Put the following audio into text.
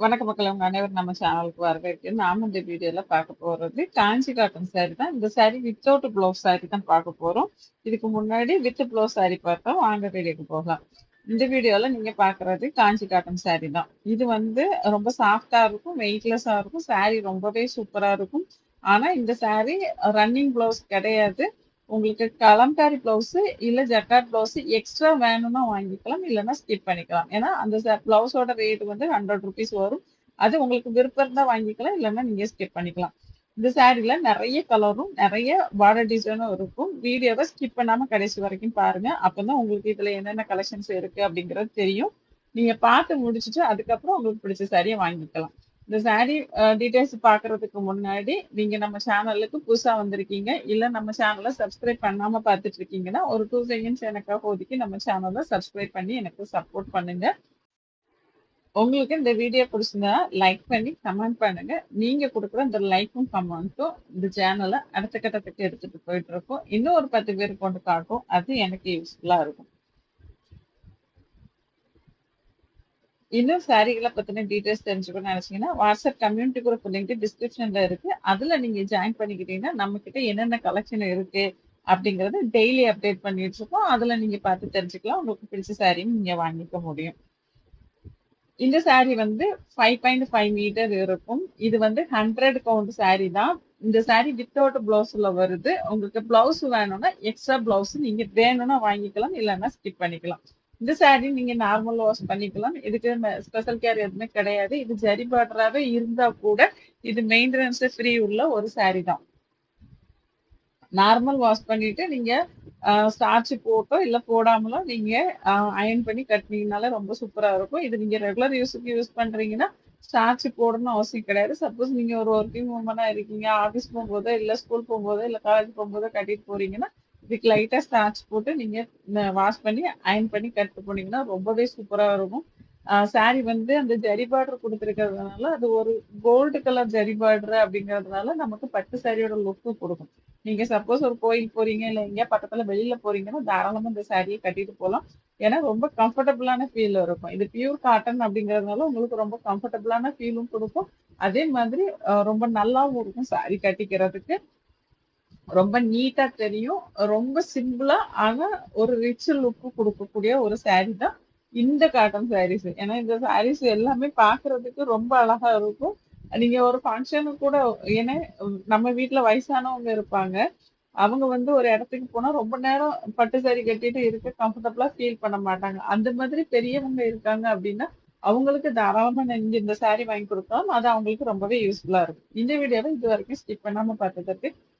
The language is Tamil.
வணக்கம் மக்கள் உங்க அனைவரும் நம்ம சேனலுக்கு வரவேற்கு நாம இந்த வீடியோல பார்க்க போறது காஞ்சி காட்டன் சாரி தான். இந்த சாரி வித்தவுட் ப்ளவுஸ் சாரி தான் பார்க்க போறோம். இதுக்கு முன்னாடி வித் ப்ளவுஸ் சாரி பார்த்தோம் வாங்க வீடியோக்கு போகலாம். இந்த வீடியோல நீங்க பாக்குறது காஞ்சி காட்டன் சாரி தான். இது வந்து ரொம்ப சாஃப்டா இருக்கும் வெயிட்லெஸ்ஸா இருக்கும். சாரி ரொம்பவே சூப்பரா இருக்கும். ஆனா இந்த சாரி ரன்னிங் ப்ளவுஸ் கிடையாது. உங்களுக்கு கலம்காரி பிளவுஸ் இல்ல ஜக்கார்ட் பிளவுஸ் எக்ஸ்ட்ரா வேணும்னா வாங்கிக்கலாம் இல்லைன்னா ஸ்கிப் பண்ணிக்கலாம். ஏன்னா அந்த பிளவுஸோட ரேட் வந்து ஹண்ட்ரட் ருபீஸ் வரும். அது உங்களுக்கு விருப்பம் இருந்தால் வாங்கிக்கலாம் இல்லைன்னா நீங்க ஸ்கிப் பண்ணிக்கலாம். இந்த சாரீல நிறைய கலரும் நிறைய பார்டர் டிசைனும் இருக்கும். வீடியோவை ஸ்கிப் பண்ணாம கடைசி வரைக்கும் பாருங்க. அப்பதான் உங்களுக்கு இதுல என்னென்ன கலெக்ஷன்ஸ் இருக்கு அப்படிங்கறது தெரியும். நீங்க பார்த்து முடிச்சுட்டு அதுக்கப்புறம் உங்களுக்கு பிடிச்ச சாரியை வாங்கிக்கலாம். இந்த சாரீ டீடைல்ஸ் பார்க்கறதுக்கு முன்னாடி நீங்க நம்ம சேனலுக்கு புதுசா வந்திருக்கீங்க. இல்ல நம்ம சேனலை சப்ஸ்கிரைப் பண்ணாம பார்த்துட்டு இருக்கீங்கன்னா ஒரு டூ செகண்ட்ஸ் எனக்காக ஒதுக்கி நம்ம சேனலை சப்ஸ்கிரைப் பண்ணி எனக்கு சப்போர்ட் பண்ணுங்க. உங்களுக்கு இந்த வீடியோ பிடிச்சிருந்தா லைக் பண்ணி கமெண்ட் பண்ணுங்க. நீங்க கொடுக்குற இந்த லைக்கும் கமெண்ட்டும் இந்த சேனலை அடுத்த கட்டத்துக்கு எடுத்துட்டு போயிட்டு இருக்கோம். இன்னும் ஒரு பத்து பேர் கொண்டு காட்டும் அது எனக்கு யூஸ்ஃபுல்லா இருக்கும். இன்னும் சாரிகளை பத்தின டீடைல்ஸ் தெரிஞ்சுக்கணும்னு நினைச்சீங்கன்னா வாட்ஸ்அப் கம்யூனிட்டி குரூப் லிங்க் டிஸ்கிரிப்ஷன்ல இருக்கு. அதுல நீங்க ஜாயின் பண்ணிக்கிட்டீங்கன்னா நம்ம கிட்ட என்னென்ன கலெக்ஷன் இருக்கு அப்படிங்கிறத டெய்லி அப்டேட் பண்ணிட்டு இருக்கோம். அதுல நீங்க பார்த்து தெரிஞ்சுக்கலாம். உங்களுக்கு பிடிச்ச சாரியும் நீங்க வாங்கிக்க முடியும். இந்த சாரி வந்து ஃபைவ் பாயிண்ட் ஃபைவ் மீட்டர் இருக்கும். இது வந்து ஹண்ட்ரட் கவுண்ட் சாரி தான். இந்த சாரி வித்தவுட் பிளவுஸ்ல வருது. உங்களுக்கு பிளவுஸ் வேணும்னா எக்ஸ்ட்ரா பிளவுஸ் நீங்க வேணும்னா வாங்கிக்கலாம் இல்லைன்னா ஸ்கிப் பண்ணிக்கலாம். இந்த சாரி நீங்க நார்மல் வாஷ் பண்ணிக்கலாம். இதுக்கு ஸ்பெஷல் கேர் எதுவுமே கிடையாது. இது ஜரி பார்டராகவே இருந்தா கூட இது மெயின்டெனன்ஸ் ஃப்ரீ உள்ள ஒரு சாரி தான். நார்மல் வாஷ் பண்ணிட்டு நீங்க ஸ்டார்ச் போட்டோ இல்ல போடாமலோ நீங்க அயன் பண்ணி கட்டினீங்கனால ரொம்ப சூப்பரா இருக்கும். இது நீங்க ரெகுலர் யூஸுக்கு யூஸ் பண்றீங்கன்னா ஸ்டார்ச் போடணும் அவசியம் கிடையாது. சப்போஸ் நீங்க ஒரு ஒர்க்கிங் உமனா இருக்கீங்க ஆஃபீஸ் போகும்போதோ இல்லை ஸ்கூல் போகும்போதோ இல்லை காலேஜ் போகும்போதோ கட்டிட்டு போறீங்கன்னா இதுக்கு லைட்டா ஸ்டார்ச் போட்டு நீங்க வாஷ் பண்ணி அயன் பண்ணி கட்டு போனீங்கன்னா ரொம்பவே சூப்பரா இருக்கும். சாரி வந்து அந்த ஜரி பார்டர் கொடுத்துருக்கிறதுனால அது ஒரு கோல்டு கலர் ஜரி பார்டர் அப்படிங்கறதுனால நமக்கு பட்டு சாரியோட லுக்கு கொடுக்கும். நீங்க சப்போஸ் ஒரு கோயில் போறீங்க இல்ல எங்கேயா பக்கத்துல வெளியில போறீங்கன்னா தாராளமா இந்த சாரியை கட்டிட்டு போகலாம் ஏன்னா ரொம்ப கம்ஃபர்டபுளான ஃபீல் இருக்கும். இது பியூர் காட்டன் அப்படிங்கறதுனால உங்களுக்கு ரொம்ப கம்ஃபர்டபுளான ஃபீலும் கொடுக்கும். அதே மாதிரி ரொம்ப நல்லாவும் இருக்கும் சாரி கட்டிக்கிறதுக்கு. ரொம்ப நீட்டா தெரியும். ரொம்ப சிம்பிளா ஆனா ஒரு ரிச் லுக்கு கொடுக்கக்கூடிய ஒரு சாரி தான் இந்த காட்டன் சாரீஸ் ஏன்னா இந்த சாரீஸ் எல்லாமே பாக்குறதுக்கு ரொம்ப அழகா இருக்கும். நீங்க ஒரு ஃபங்க்ஷனுக்கு கூட ஏன்னா நம்ம வீட்டுல வயசானவங்க இருப்பாங்க. அவங்க வந்து ஒரு இடத்துக்கு போனா ரொம்ப நேரம் பட்டு சாரி கட்டிட்டு இருக்க கம்ஃபர்டபுளா ஃபீல் பண்ண மாட்டாங்க. அந்த மாதிரி பெரியவங்க இருக்காங்க அப்படின்னா அவங்களுக்கு தாராளமா நெஞ்சு இந்த சாரி வாங்கி கொடுக்கலாம். அது அவங்களுக்கு ரொம்பவே யூஸ்ஃபுல்லா இருக்கும். இந்த வீடியோவை இது வரைக்கும் ஸ்கிப் பண்ணாம பார்த்ததுக்கு